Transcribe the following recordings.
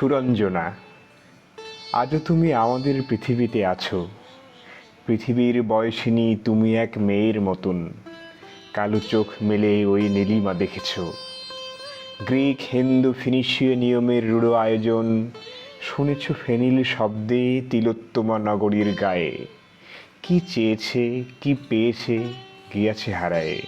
সুরঞ্জনা, আজও তুমি আমাদের পৃথিবীতে আছো। পৃথিবীর বয়সিনী তুমি এক মেয়ের মতন। কালো চোখ মেলে ওই নীলিমা দেখেছ। গ্রিক, হিন্দু ফিনিশীয় নিয়মের রূঢ় আয়োজন। শুনেছ ফেনিল শব্দে তিলোত্তমা নগরীর গায়ে। কি চেয়েছে, কি পেয়েছে, গিয়াছে হারায়ে।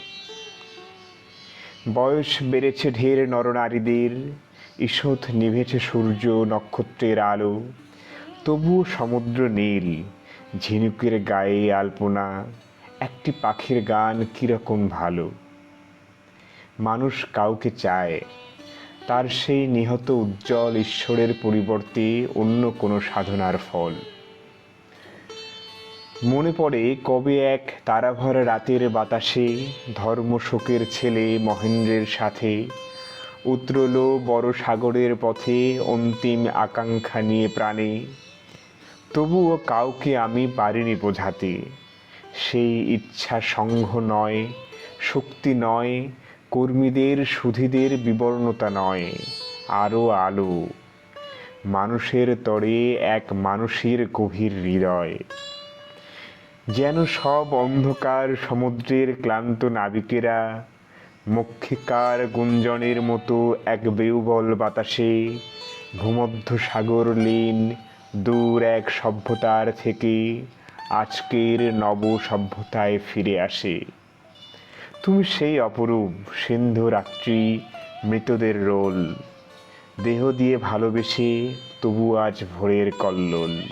বয়স বেড়েছে ঢের নরনারীদের। ঈষৎ নিভেছে সূর্য নক্ষত্রের আলো। তবুও সমুদ্র নীল, ঝিনুকের গায়ে আলপনা, একটি পাখির গান কীরকম ভালো। মানুষ কাউকে চায়, তার সেই নিহত উজ্জ্বল ঈশ্বরের পরিবর্তে অন্য কোনো সাধনার ফল। মনে পড়ে কবে এক তারাভরা রাতের বাতাসে ধর্মশোকের ছেলে মহেন্দ্রের সাথে উতরল বড় সাগরের পথে অন্তিম আকাঙ্ক্ষা নিয়ে প্রাণে। তবুও কাউকে আমি পারিনি বোঝাতে। সেই ইচ্ছা সংঘ নয়, শক্তি নয়, কর্মীদের, সুধীদের বিবর্ণতা নয়, আরও আলো। মানুষের তরে এক মানুষের গভীর হৃদয়। যেন সব অন্ধকার সমুদ্রের ক্লান্ত নাবিকেরা মক্ষিকার গুঞ্জনের মতো এক বেউবল বাতাসে ভূমধ্য সাগর লীন দূর এক সভ্যতার থেকে আজকের নব সভ্যতায় ফিরে আসে। তুমি সেই অপরূপ সিন্ধু রাত্রি মৃতদের রোল। দেহ দিয়ে ভালোবেসে তবু আজ ভোরের কল্লোল।